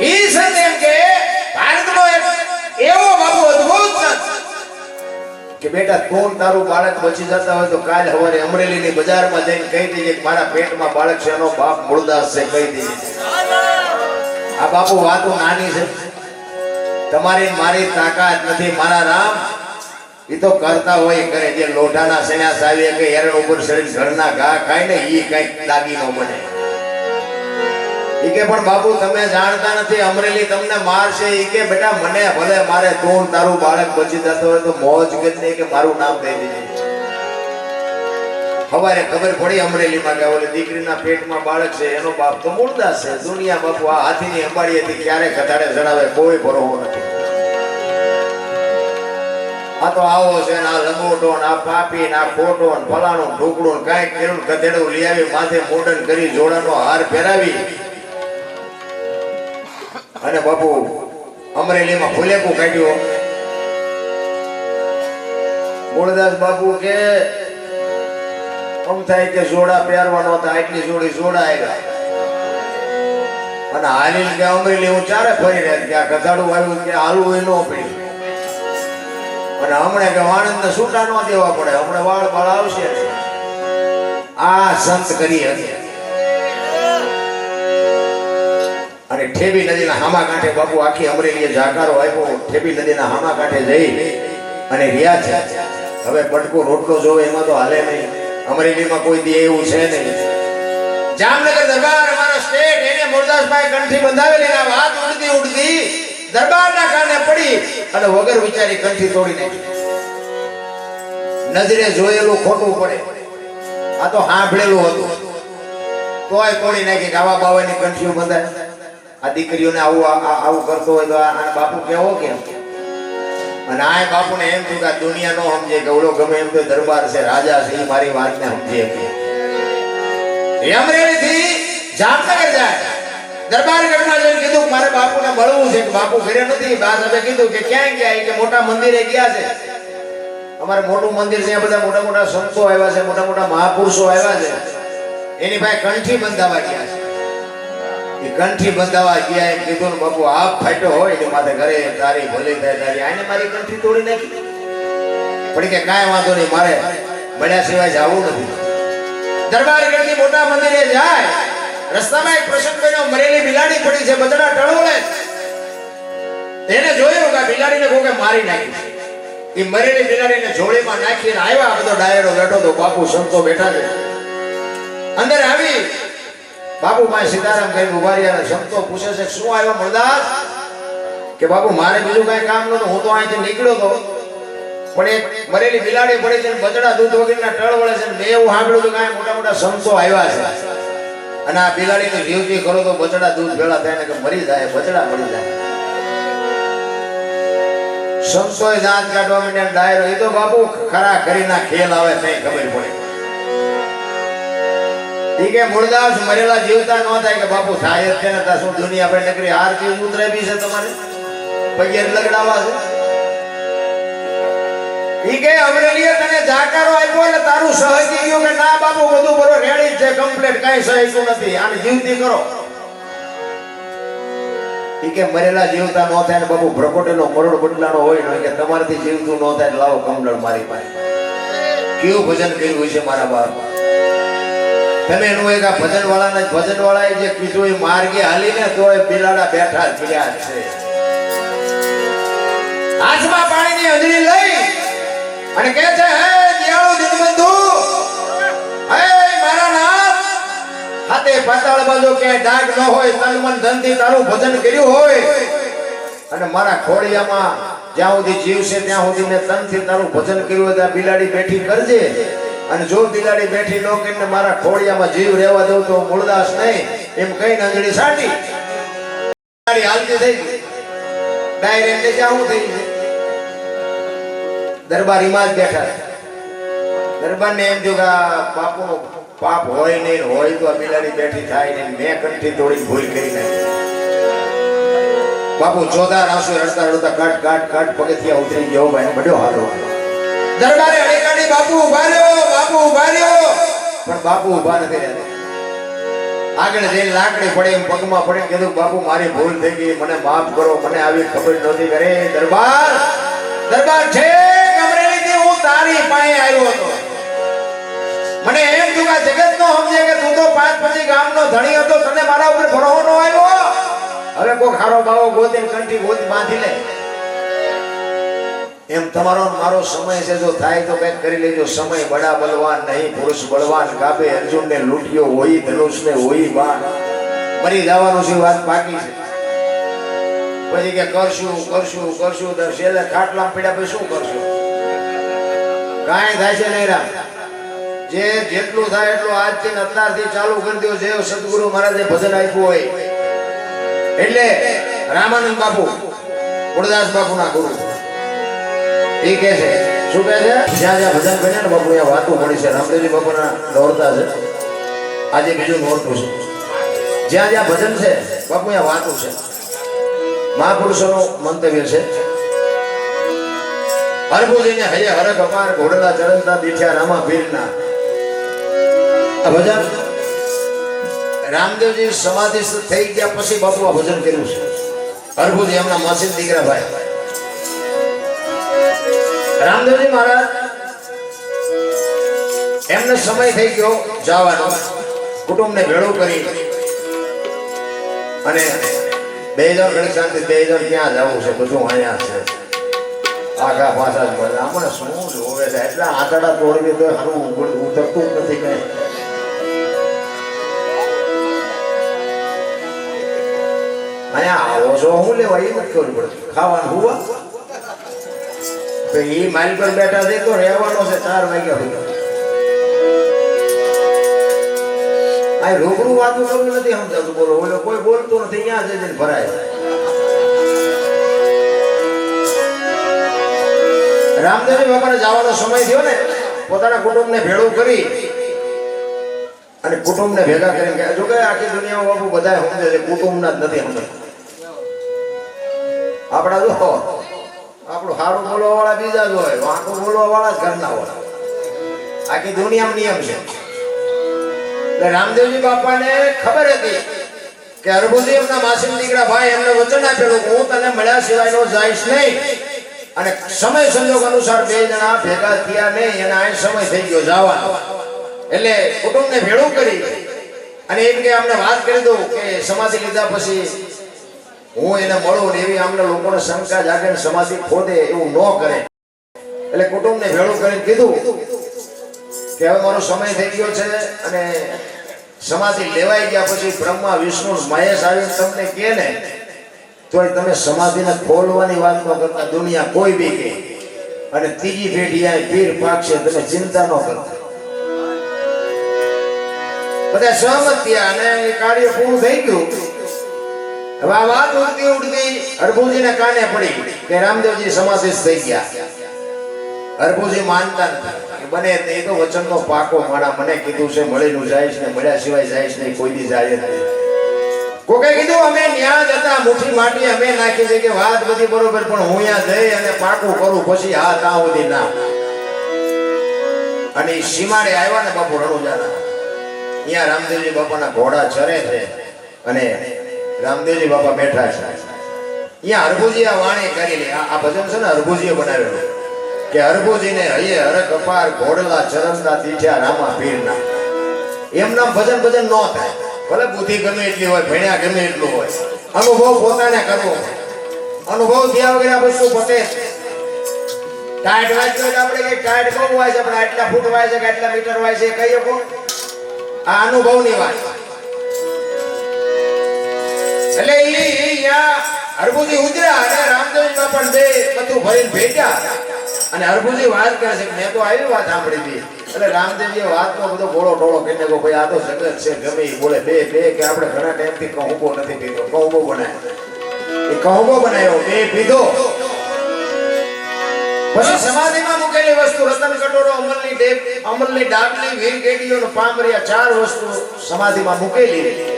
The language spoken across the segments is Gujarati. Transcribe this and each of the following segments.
ઈ સંત કે બેટા કોણ તારું બાળક બચી જતા હોય તો કાલ સવારે અમરેલીની બજારમાં જઈને કહી દેજે કે મારા પેટમાં બાળક છે, એનો બાપ મૂળદાસ છે, કહી દેજે. આ બાપુ વાતો નાની છે. તમારી મારી તાકાત નથી, મારા રામ. એ તો કરતા હોય કરે, જે લોઢાના સેના સાવીએ કે હેરણ ઉપર શરીર ઘરના ઘા ખાય ને એ કંઈક દાગી નો બને. ઈ પણ બાપુ, તમે જાણતા નથી, અમરેલી તમને મારશે. ઈ બેટા, મને ભલે મારે તું, તારું બાળક બચી જતો હોય તો મોજ કે નહીં કે, મારું નામ દઈ દેજે. હવારે ખબર પડી અમરેલીમાં કે, ઓલી દીકરીના પેટમાં બાળક છે, એનો બાપ તો મૂળદાસ છે. દુનિયા બાપુ, આ હાથીની અંબાડીએથી ક્યારે કથાડે જણાવે, કોઈ ભરોવો નથી. આ તો આવો છે ને, આ લંગોટો ને, આ પાપી ને, આ ખોટો ને, ફલાણું ઢોકળું કાંઈક કર્યું ગધેડું લઈ આવી, માથે મોડન કરી જોડાનો હાર પહેરાવી અને બાપુ, અમરેલીમાં ફુલેકું કાઢ્યું. મૂળદાસ બાપુ કે, આમ થાય કે જોડા પહેરવાનો હતા આટલી જોડી જોડા આવ્યા અને હાલીને કે અમરેલી હું ચારે ફરી રહ્યા કે આ ગધાડું આવ્યું કે હાલવું એ ન પડ્યું અને હમણાં કે વાણંદ છૂટા ન દેવા પડે, હમણાં વાળ બાળ આવશે આ સંત કરી હતી અને ઠેબી નદીના હામા કાંઠે બાપુ આખી અમરેલીએ જાકારો આપ્યો ઠેબી નદીના હામા કાંઠે જઈ અને રહ્યા છે. હવે બટકો રોટલો જોવે, એમાં તો હાલે નહીં. અમરેલીમાં કોઈ દે એવું છે નહીં. જામનગર દરબાર, અમારો સ્ટેટ એને મુરદાસભાઈ કંઠી બંધાવેલી ના વાત ઉડતી ઉડતી દરબારના કાને પડી અને વગર વિચારી કંઠી તોડી નાખી. નજરે જોયેલું ખોટું પડે. આ તો સાંભળેલું હતું. તોય તોડી નાખી ગાવા બાવાની કંઠીઓ બંધાય. આ દીકરીઓને આવું આવું કરતો હોય તો આ બાપુ કેવો કેમ? અને આ બાપુને એમ થયું કે આ દુનિયા નો સમજે ગવડો ગમે એમ તો દરબાર છે, રાજા છે મારી વાતને સમજે કે અમરેલીથી જામનગર જાય. દરબાર ગઢમાં જઈને કીધું મારે બાપુને મળવું છે, કે બાપુ ઘરે નથી. બા સાહેબે કીધું કે ક્યાં ગયા? કે મોટા મંદિરે ગયા છે. અમારે મોટું મંદિર છે, બધા મોટા મોટા સંતો આવ્યા છે, મોટા મોટા મહાપુરુષો આવ્યા છે. એની પાસે કંઠી બંધાવા ગયા છે. કંઠી બંધાવા ગયા કીધું બાપુ આપ ફાટ્યો હોય તો મારે ઘરે, તારી ભલે થાય, તારી. આને મારી કંઠી તોડી નાખી પણ કે કાંઈ વાંધો નહીં, મારે મળ્યા સિવાય જવું નથી. દરબાર ગઢની મોટા મંદિરે જાય. રસ્તામાં એક પ્રસંગ બન્યો, મરેલી બિલાડી પડી છે, બદડા ટળોળે તેને જોયું કે બિલાડીને કોકે મારી નાખી એ મરેલી બિલાડીને જોડીમાં નાખીને આવ્યા, આ બધો ડાયરો બેઠો તો બાપુ સંતો બેઠા છે. અંદર આવી બાપુ પાસે સીતારામ કઈ ઊભા રહ્યા અને સંતો પૂછે છે, શું આવ્યો મળદાસ કે બાપુ મારે બીજું કઈ કામ નતું હું તો અહીંથી નીકળ્યો તો. પણ એક મરેલી બિલાડી પડી છે બચડા દૂધ વગરના ટળ વળે છે મેં એવું સાંભળ્યું કે કાંઈ મોટા મોટા સંતો આવ્યા છે. અને આ બિલાડીને જીવતી કરો તો બચડા દૂધ ભેળા થાય ને કે મરી જાય બચડા મરી જાય. સંતોએ દાંત કાઢવા માંડ્યા ડાયરો એ તો બાપુ ખરા કરીના ખેલ આવે છે ખબર પડે. ઈ કે મૂળદાસ મરેલા જીવતા ન થાય કે બાપુ થાય જ છે ને તા શું દુનિયા પર નકરી હારથી ઉતરે બી છે તમારે? પગેર લગડાવા છે? ઈ કે અમરેલીએ તને જાકારો આપ્યો એટલે તારું સહજી ગયું કે ના બાપુ, બધું બરો રેડી છે કમ્પ્લીટ કઈ સહેતું નથી. આને જીવતી કરો. ઈ કે મરેલા જીવતા ન થાય ને બાપુ, ભ્રકોટેલો મરોડ બદલાનો હોય ને કે તમારથી જીવતું ન થાય લાવો કમલણ મારી પાસે. કેવું ભજન કર્યું છે મારા બાપ તમે એનું એક આ ભજન વાળાને ભજન વાળાએ જે કીધું એ માર્ગે હાલીને તોય બિલાડા બેઠા થયા છે. હાથમાં પાણીની હજરી લઈ અને કહે છે, હે દિયાળો દિનબંધુ, હે મારા નાથ, હાથે પાતાળ બાજુ કે ડાગ ન હોય તન મન ધનથી તારું ભજન કર્યું હોય. અને મારા ખોડિયામાં જ્યાં સુધી જીવ છે ત્યાં સુધી મેં તનથી તારું ભજન કર્યું હોય, ત્યાં બિલાડી બેઠી કરજે. અને જો બિલાડી બેઠી ન કરીને મારા ખોડિયામાં જીવ રહેવા દઉં તો મૂળદાસ નહીં. એમ કઈ નજડી સાટી. બિલાડી હાલતી થઈ ડાયરેક્ટ જાવું થઈ દરબારીમાં જ બેઠા. દરબારને એમ થયું કે બાપુનો પાપ હોય નહીં હોય તો આ બિલાડી બેઠી થાય ને મેં કંઠી તોડી ભૂલ કરી નાખી. બાપુ ચોધાર આંસુ રડતા રડતા કાટ કાટ કાટ પગથિયા ઉતરી ગયો ભાઈ બડ્યો હાલો. દરબારે બાપુ ઊભા રહ્યો, બાપુ ઊભા રહ્યો. પણ બાપુ ઊભા નથી રહ્યા આગળ જઈને લાકડી પડે એમ પગમાં પડે કીધું, બાપુ, મારી ભૂલ થઈ ગઈ, મને માફ કરો, મને આવી ખબર નહોતી. કરે દરબાર દરબાર છે, અમરેલીથી હું તારી પાસે આવ્યો હતો. મને એમ થયું કે જગત નો સમજે કે તું તો પાંચ પછી ગામનો ધણી હતો, તને મારા ઉપર ભરોસો નો આવ્યો? હવે કોઈ ખારો બાવો ગોતે કંઠી ગોતી બાંધી લે. એમ તમારો મારો સમય છે, જો થાય તો કંઈક કરી લેજો. સમય બડા બલવાન નહીં, પુરુષ બળવાન કાપે. અર્જુન ને લૂંટ્યો હોય ધનુષ ને હોય, બાણ. મરી જવાનું છે, વાત બાકી છે. પછી કે કરશું કરશું કરશું, તો છેલ્લે ખાટલા પીડ્યા પછી શું કરશું? કાંઈ થાય છે નહીં રામ. જે જેટલું થાય એટલું આજથી અત્યારથી ચાલુ કરી દો જે સદગુરુ મહારાજે ભજન આપ્યું હોય. એટલે રામાનંદ બાપુ ગુરદાસ બાપુના ગુરુ. એ છે, શું કહે છે? જ્યાં જ્યાં ભજન બન્યા ને બાપુ અહીંયા વાતું મળી છે, રામદેવજી બાપુના નોરતા છે. આજે બીજું નોરતું છે. જ્યાં જ્યાં ભજન છે બાપુ અહીંયા વાતું છે. મહાપુરુષોનું મંતવ્ય છે. હરભુજીને હૈયે હરખ અપાર, ઘોડલા ચરણતા દીઠ્યા રામા પીરના. આ ભજન રામદેવજી સમાધિસ્થ થઈ ગયા પછી બાપુ આ ભજન કર્યું છે. હરભુજી એમના માસી દીકરા ભાઈ રામદેવજી મહારાજ, એમને સમય થઈ ગયો જવાનો. કુટુંબને ભેળું કરી. અને બે હજાર ઘણી શાંતિ, બે હજાર ક્યાં જવું છે? બધું અહીંયા છે. આખા પાછા જ બધા. આમાં શું જોવે છે? એટલે આંતરડા તોડવી તો ઉગડ- ઉતરતું નથી કઈ. અહીંયા આવો છો? હું લેવા, એ નથી ખબર પડતી ખાવાનું હુવા? તો એ મારી પર બેઠા છે તો રહેવાનો છે ચાર વાગ્યા સુધી. આ રોકડું વાતું કરવું નથી સમજાતું. બોલો ઓલો કોઈ બોલતું નથી, અહીંયા જઈને ભરાય. રામદેવજી બાપાને જવાનો સમય થયો ને, પોતાના કુટુંબને ભેળું કરી અને કુટુંબને ભેગા કરીને જો કે આખી દુનિયામાં બાપુ બધા સમજે છે, કુટુંબના જ નથી સમજતા. આપણા જો આપણું સારું બોલવા વાળા બીજા જ હોય, વાંકું બોલવા વાળા જ ઘરના હોય. આખી દુનિયામાં નિયમ છે. એટલે રામદેવજી બાપાને ખબર હતી કે અરબુજી એમના માસીમ દીકરા ભાઈ એમને વચન આપેલું હું તને મળ્યા સિવાય નો જઈશ નહીં. અને સમય સંજોગ અનુસાર બે જણા ભેગા થયા નહીં, એના આ સમય થઈ ગયો જવાનો. એટલે કુટુંબને ભેળું કરી અને એમ કે અમને વાત કરી દઉં કે સમાધિ લીધા પછી હું એને મળું ને એવી અમને લોકોને શંકા, જાગે સમાધિ ખોદે એવું ન કરે. એટલે કુટુંબને ભેળું કરીને કીધું કે હવે મારો સમય થઈ ગયો છે અને સમાધિ લેવાઈ ગયા પછી બ્રહ્મા, વિષ્ણુ મહેશ આવીને તમને કહે ને તો તમે સમાધિને ખોલવાની વાત ન કરતા દુનિયા કોઈ બી કહે. અને ત્રીજી પેઢી આ પીર પાકશે તમે ચિંતા ન કરતા. બધા સહમત થયા અને કાર્ય પૂરું થઈ ગયું. હવે વાત ઉડતી ઉડતી હરભુજીના કાને પડી કે રામદેવજી સમાધિસ્થ થઈ ગયા. હરભુજી માનતા નથી બને એ તો વચનનો પાકો માણા મને કીધું છે, મળેલું જાયશ ને મળ્યા સિવાય જાયશ નહીં કોઈ દી જાય નહીં. કોકે કીધું, અમે ન્યા જતા મુઠી માટી અમે નાખી છે કે વાત બધી બરોબર, પણ હું ત્યાં જઈ અને પાકું કરું, પછી હા ત્યાં સુધી ના. અને સીમાડે આવ્યા ને બાપુ રણુજાના. અહીંયા રામદેવજી બાપાના ઘોડા ચરે છે અને રામદેવજી બાપા બેઠા છે. અહીંયા આ વાણી કરેલી આ ભજન છે ને હરભુજીએ બનાવેલું. કે હરભુજીને હૈયે હરક અપાર ઘોડલા ચરમતા તીઠ્યા રામા પીરના. એમ નામ ભજન ભજન ન થાય. ભલે બુદ્ધિ ગમે એટલી હોય, ભણ્યા ગમે એટલું હોય. અનુભવ પોતાને કરવો અનુભવ થયા વગર આ શું પતે. ટાઈટ વાંચ્યો એટલે આપણે કઈ ટાઈટ બહુ વાય છે આપણે આટલા ફૂટ વાય છે કે આટલા મીટર વાય છે કહીએ આ અનુભવની વાત. એટલે ઈ હરભુજી ઉતર્યા અને રામદેવના પણ બે બધું ભરીને ભેટ્યા. અને હરભુજી વાત કરે છે મેં તો આવી વાત સાંભળી હતી. એટલે રામદેવજીએ વાતનો બધો ગોળો ટોળો કરીને કહો ભાઈ, આ તો સગત છે, ગમે ઈ બોલે. બે બે, કે આપણે ઘણા ટાઈમથી કહુંબો નથી પીધો, કહુંબો બનાવ્યો એ કહુંબો બનાવ્યો બે પીધો. પછી સમાધિમાં મૂકેલી વસ્તુ, રતન કટોરો, અમલની ડેપ અમલની ડાબલી વીર ગેડીઓ પામરિયા, ચાર વસ્તુ સમાધિમાં મૂકેલી.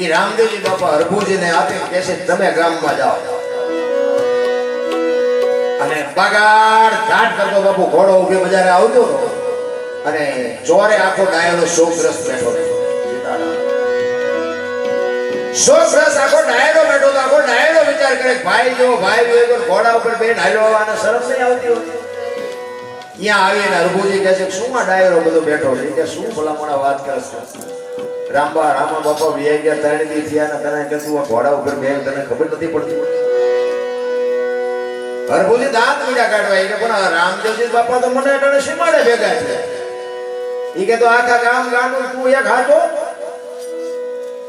ઈ રામદેવજી બાપા હરભુજીને આપી કે છે, તમે ગામમાં જાઓ. અને બગાડ ઘાટ કરતો બાપુ, ઘોડો ઉભે બજારે આવતો અને ચોરે આખો ડાયલો શોકગ્રસ્ત બેઠો હતો. આખો ડાયરો બેઠો તો આખો ડાયરો વિચાર કરે, ભાઈ જો ભાઈ જો ઘોડા ઉપર બે ડાયલો આવવાના સરસ નહીં આવતી હોતી ત્યાં આવીને રઘુજી કહે છે, શું આ ડાયરો બધો બેઠો છે? કે શું ભલામણા વાત કરે છે? રામબા, રામા બાપા વ્યાઈ ગયા ત્રણ દી થયા ને તને કે તું ઘોડા ઉપર બે તને ખબર નથી પડતી. હરભુજી દાંત મીડા કાઢવા. કે પણ રામદેવજી બાપા તો મને અટાણે સીમાડે ભેગા છે? ઈ કે તો આખા ગામ ગાંડું તું એક હાટો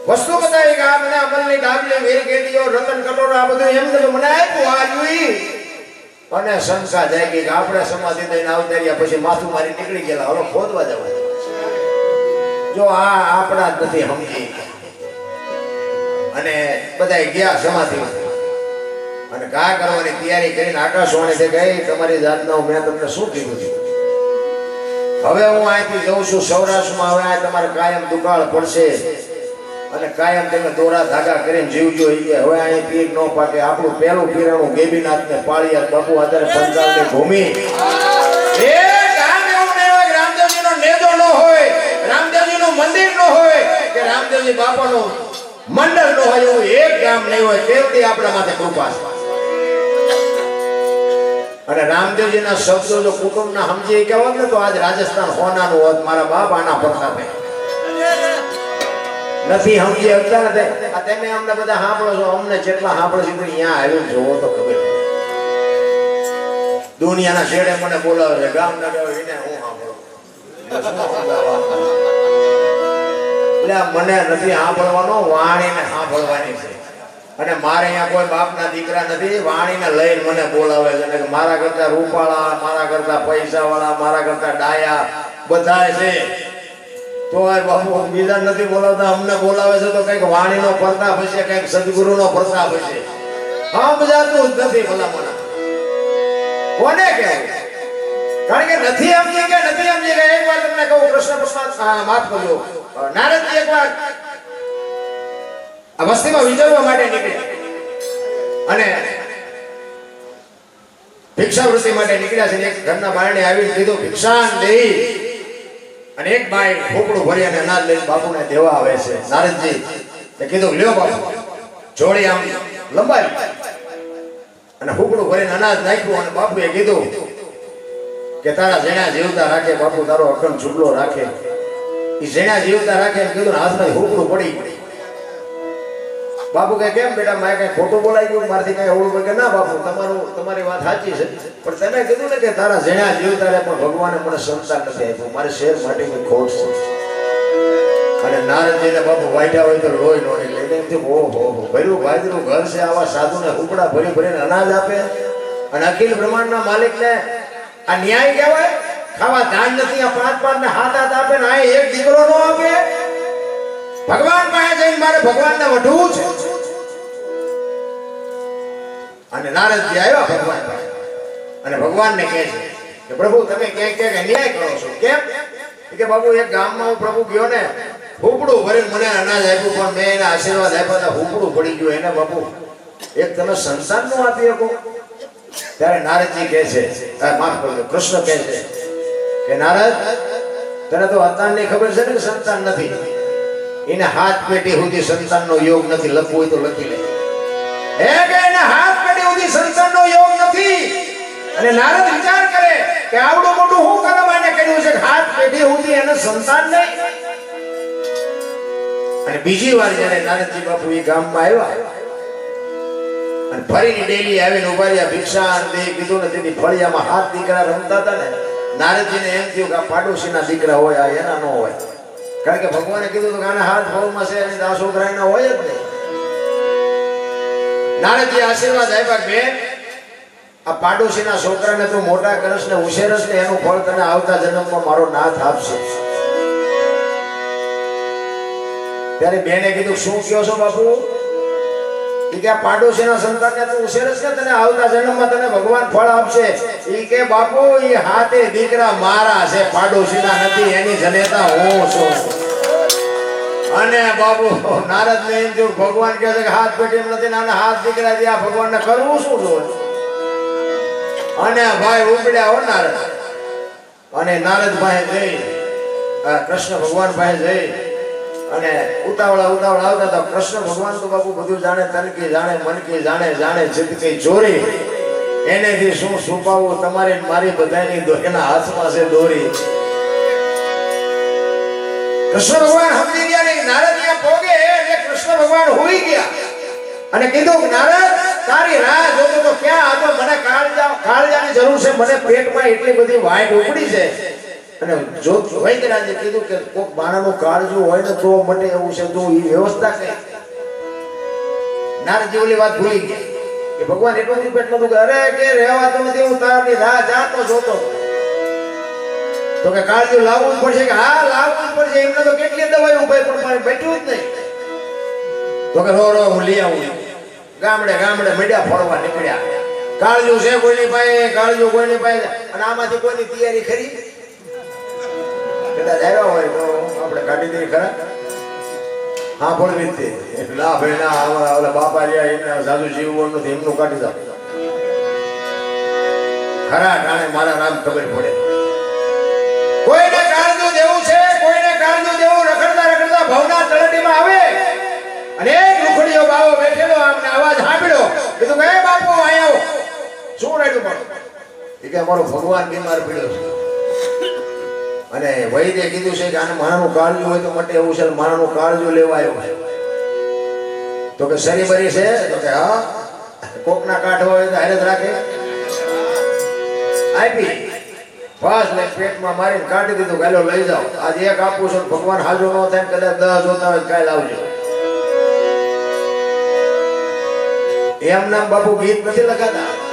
વસ્તુ બતાવી કે આ મને અમલની ડાબલી વેર કેડીઓ રતન કટોરો, આ બધું એમ તો મને આપ્યું, આ જોઈ અને શંકા જાય કે આપણે સમાધિ દઈને આવતાર્યા પછી માથું મારી નીકળી ગયેલા. હવે ખોદવા જવા જો આ આપણા જ નથી સમજી અને બધા ગયા સમાધિમાં. અને કા કરવાની તૈયારી કરીને આકાશવાણી ગઈ તમારી જાતના મેં તમને શું કીધું છે? હવે હું અહીંથી જઉં છું સૌરાષ્ટ્રમાં. હવે તમારે કાયમ દુકાળ પડશે. અને કાયમ તમે દોરા ધાગા કરીને જીવજો કે, હવે અહીં પીર નો પાકે. આપણું પહેલું પીરાણું ગેબીનાથ ને પાળિયા બાપુ આધારે પંચાલની ભૂમિ. મંદિર નો હોય કે રામદેવજી બાપાનું મંડળ નો હોય એવું એક ગામ નહીં હોય તેવડી આપણા માથે કૃપા છે અને રામદેવજીના શબ્દો જો કુટુંબના સમજી હોત ને તો આજ રાજસ્થાન હોનાનું હોત, મારા બાપ આના પ્રતાપે નથી સમજી શકતા નથી આ તમે અમને બધા સાંભળો છો, અમને જેટલા સાંભળો છો અહીંયા આવ્યું જોવો તો ખબર. દુનિયાના છેડે મને બોલાવે છે, ગામ ના ગાવ એને હું સાંભળું. આ મને નથી સાંભળવાનો, વાણીને સાંભળવાની છે. અને મારે અહીંયા કોઈ બાપના દીકરા નથી, વાણીને લઈને મને બોલાવે છે. મારા કરતા રૂપાળા, મારા કરતા પૈસાવાળા, મારા કરતા ડાયા બધા છે. તો બાપુ બીજા નથી બોલાવતા, અમને બોલાવે છે તો કંઈક વાણીનો પ્રતાપ હશે, કંઈક સદગુરુનો પ્રતાપ હશે. હા બજાતું જ નથી ભલામણા. કોને કે કારણ કે નથી સમજી કે નથી સમજી કે? એક વાર તમને કહું, કૃષ્ણ પ્રસાદ માફ કરજો. નારદજી એકવાર આ વસ્તીમાં વિચરવા માટે નીકળ્યા અને ભિક્ષાવૃત્તિ માટે નીકળ્યા છે એક ઘરના બારણે આવી કીધું, ભિક્ષાન દેઈ. અને એક બાઈ ખોપડું ભરી અને અનાજ લઈને બાપુને દેવા આવે છે. નારદજી તે કીધું, લ્યો બાપુ, જોડી આમ લંબાઈ અને હુકડું ભરીને અનાજ નાખ્યું અને બાપુએ કીધું કે, તારા જેણા જીવતા રાખે, બાપુ તારો અખંડ ચૂડલો રાખે. જેણા જીવતા રાખે એમ કીધું ને હાથમાં હુકડું પડી બાપુ કે કેમ બેટા, મારે કઈ ખોટું બોલાઈ ગયું? મારથી કઈ અવળું કે ના બાપુ. તમારું, તમારી વાત સાચી છે. પણ તમે કીધું ને કે તારા જેણા જીવતા તારે પણ ભગવાને મને સંતાન નથી આપ્યું. મારે શેર માટેની ખોટ છે. અને નારદજીને બાપુ વાઢ્યા હોય તો લોહી નોડી લઈને એમથી ઓહો, હો ભર્યું ભાજરું ઘર છે, આવા સાધુને ઉપડા ભરી ભરીને અનાજ આપે. અને અખિલ બ્રહ્માંડના માલિકને આ ન્યાય કહેવાય? ખાવા દાન નથી, આ પાંચ પાંચ ને હાથ હાથ આપે ને આ એક દીકરો નો આપે. ભગવાન પાસે જઈને મારે ભગવાનને વઢવું છે. અને નારદજી આવ્યા ભગવાન પાસે. અને ભગવાનને કહે છે કે, પ્રભુ, તમે ક્યાંક ક્યાંક અન્યાય કરો છો. કેમ? કે, બાબુ, એક ગામમાં હું પ્રભુ ગયો ને, હુપડું ભરીને મને અનાજ આપ્યું, પણ મેં એના આશીર્વાદ આપ્યા હતા હુપડું પડી ગયું એને બાપુ એક તમે સંસારનું આપી શકો. ત્યારે નારદજી કહે છે માફ કરજો, કૃષ્ણ કહે છે કે નારદ, તને તો અત્યારની ખબર છે ને સંતાન નથી? એને હાથ પેટી સુધી સંતાનનો યોગ નથી, લખવું હોય તો લખી લે. હે કે એને હાથ પેટી સુધી સંતાનનો યોગ નથી? અને નારદ વિચાર કરે કે આવડું મોટું હું કામ આને કર્યું છે હાથ પેટી સુધી એને સંતાન નહીં? અને બીજી વાર જ્યારે નારદજી બાપુ એ ગામમાં આવ્યા, અને ફરીની ડેલી આવીને ઊભા રહ્યા, ભિક્ષા કીધું ને તેની ફળિયામાં હાથ દીકરા રમતા હતા ને નારદજીને એમ થયું કે આ પાડોશીના દીકરા હોય, આ એના ન હોય. કારણ કે ભગવાને કીધું કે આના હાથ ભાવમાં છે અને આ છોકરાના હોય જ નહીં. નારદજી આશીર્વાદ આપ્યા કે આ પાડોશીના છોકરાને તું મોટા કરશ ને ઉછેરસ ને એનું ફળ તને આવતા જન્મમાં મારો નાથ આપશે. ત્યારે બેને કીધું, શું કયો છો બાપુ? ઈ કે પાડોશીના સંતાનને તું ઉછેરસ ને તને આવતા જન્મમાં તને ભગવાન ફળ આપશે? એ કે બાપુ એ હાથે દીકરા મારા છે, પાડોશીના નથી, એની જનેતા હું છું. અને બાપુ નારદ ને એમ ભગવાન કહે છે કે હાથ પેટી નથી ને હાથ દીકરા દે, આ ભગવાનને કરવું શું જોઈએ અને ભાઈ ઉપડ્યા હો નારદ. અને નારદ ભાઈ જઈ કૃષ્ણ ભગવાન ભાઈ જઈ અને ઉતાવળા ઉતાવળા આવતા હતા. કૃષ્ણ ભગવાન તો બાપુ બધું જાણે તનકી જાણે મનકી જાણે જાણે જીતકી ચોરી એનેથી શું છુપાવવું? તમારી મારી બધાની એના હાથમાં છે દોરી. કૃષ્ણ ભગવાન સમજી ગયા ને નારદ પોગે, એટલે કૃષ્ણ ભગવાન હોઈ ગયા. અને કીધું, નારદ, તારી રાહ જોતો તો ક્યાં હતો મને કાળજા કાળજાની જરૂર છે. મને પેટમાં એટલી બધી વાઈટ ઉપડી છે. અને જો વૈદરાજે કીધું કે કોક માણાનું કાળજું હોય ને તો મને એવું છે, તો એ વ્યવસ્થા કઈ નારજી ઓલી વાત ભૂલી ગયા. કે ભગવાન એટલો બધું પેટ તું અરે કે રહેવાતું નથી હું તારની રાહ જાતો જોતો. તો કે કાળજું લાવવું પડશે કે હા, લાવવું પડશે. એમને તો કેટલી દવાઈ ઉભાઈ પણ મારે બેઠું જ નહીં. તો કે રો રો, હું લઈ આવું ગામડે ગામડે મીડિયા ફોડવા નીકળ્યા. કાળજું છે કોઈની પાસે? કાળજું કોઈની પાસે? અને આમાંથી કોઈની તૈયારી ખરી? કદાચ આવ્યા હોય તો આપણે કાઢી દઈએ ખરા? હા પણ રીતે. ના ભાઈ ના અમારા ઓલા બાપા રહ્યા એમના સાધુ જીવવું નથી, એમનું કાઢી દો ખરા ટાણે મારા નામ ખબર પડે. કોઈને કાળજું દેવું છે, કોઈને કાળજું દેવું રખડતા રખડતા ભવના તળટીમાં આવે. અને એક લુખડીયો બાવો બેઠેલો, આમને અવાજ સાંભળ્યો. કીધું કે "એ બાપુ અહીં આવો. શું રાડ્યું પણ એ કે, અમારો ભગવાન બીમાર પડ્યો છે. અને વૈદ્ય કીધું છે કે આને માણાનું કાળજું હોય તો માટે એવું છે માણાનું કાળજું લેવા આવ્યો છે. તો કે શરી બરી છે? તો કે, હા. કોકના કાઢ હોય તો હેરત રાખે. આપી. બસ ને પેટમાં મારીને કાઢી દીધું ગાલો લઈ જાઓ. આજે એક આપું છું ભગવાન હાજો ન થાય કદાચ દસ જોતા હોય કાલ આવજો. એમ નામ બાપુ ગીત નથી લખાતા